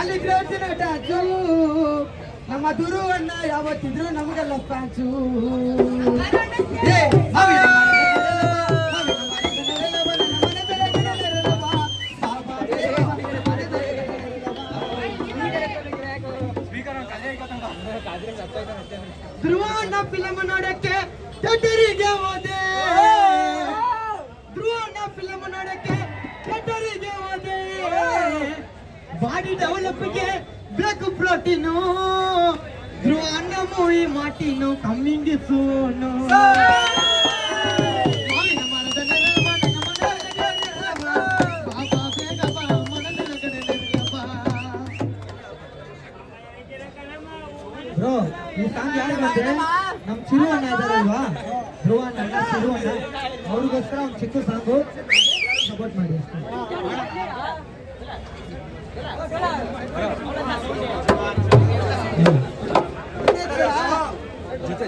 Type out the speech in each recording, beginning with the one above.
ಅಲ್ಲಿ ಗ್ರೇಟಿನ ಟ್ಯಾಚು ನಮ್ಮ ದುರುವಣ್ಣ ಯಾವತ್ತಿದ್ರು ನಮಗೆಲ್ಲ ಫ್ಯಾನ್ಸು ಏ, ಮಾವಿನ ಮಾವಿನ ಮಾವಿನ ಮನೆ ಬೆಳಗಿನಲ್ಲಿರಲವ, ಬಾಬಾ ದೇವ ಧ್ರುವಣ್ಣ ಫಿಲಮ್ ನೋಡಕ್ಕೆ ಥಿಯೇಟರಿಗೆ ಹೋದೆ ಬಾಡಿ ಡೆವಲಪ್ಗೆ ಬ್ಲಾಕ್ ಪ್ರೋಟೀನು ಅನ್ನ ಮೂವಿ ಮಾಟಿನು ಕಮ್ಮಿಂಗ್ ಸೂನು ಈ ಸಾಂಗ್ ಯಾರಿಗಂದ್ರೆ ನಮ್ ಚಿರುವಣ್ಣ ಇದಾರಲ್ವಾ ಧ್ರುವಣ್ಣ ಅಣ್ಣ ಚಿರುವಣ್ಣ. ಅವ್ರಿಗೋಸ್ಕರ ಒಂದು ಚಿಕ್ಕ ಸಾಂಗು. ಸಪೋರ್ಟ್ ಮಾಡಿ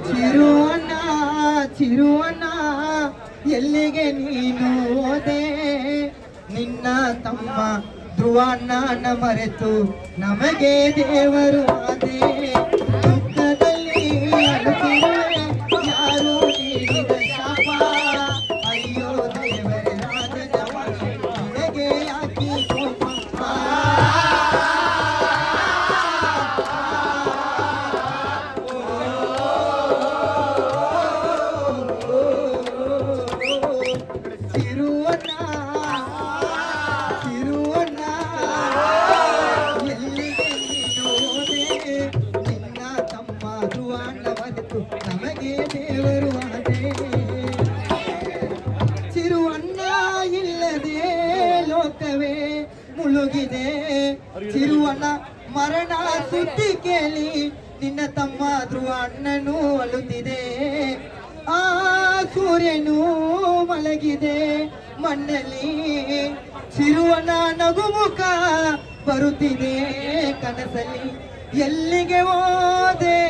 ಚಿರುವಣ್ಣ ಚಿರುವಣ್ಣ ಎಲ್ಲಿಗೆ ನೀನು ಹೋದೆ? ನಿನ್ನ ತಮ್ಮ ಧ್ರುವಣ್ಣನ ಮರೆತು ನಮಗೆ ದೇವರು ಆದೆ. ನಮಗೆ ದೇವರು ಆದೆ ಚಿರುವಣ್ಣ ಇಲ್ಲದೆ ಲೋಕವೇ ಮುಳುಗಿದೆ. ಚಿರುವಣ್ಣ ಮರಣ ಸುದ್ದಿ ಕೇಳಿ ನಿನ್ನ ತಮ್ಮ ಧ್ರುವ ಅಣ್ಣನು ಅಳುತ್ತಿದೆ. ಆ ಸೂರ್ಯನು ಮಲಗಿದೆ ಮಣ್ಣಲ್ಲಿ. ಚಿರುವನ ನಗುಮುಖ ಬರುತ್ತಿದೆ ಕನಸಲ್ಲಿ. ಎಲ್ಲಿಗೆ ಹೋದೆ?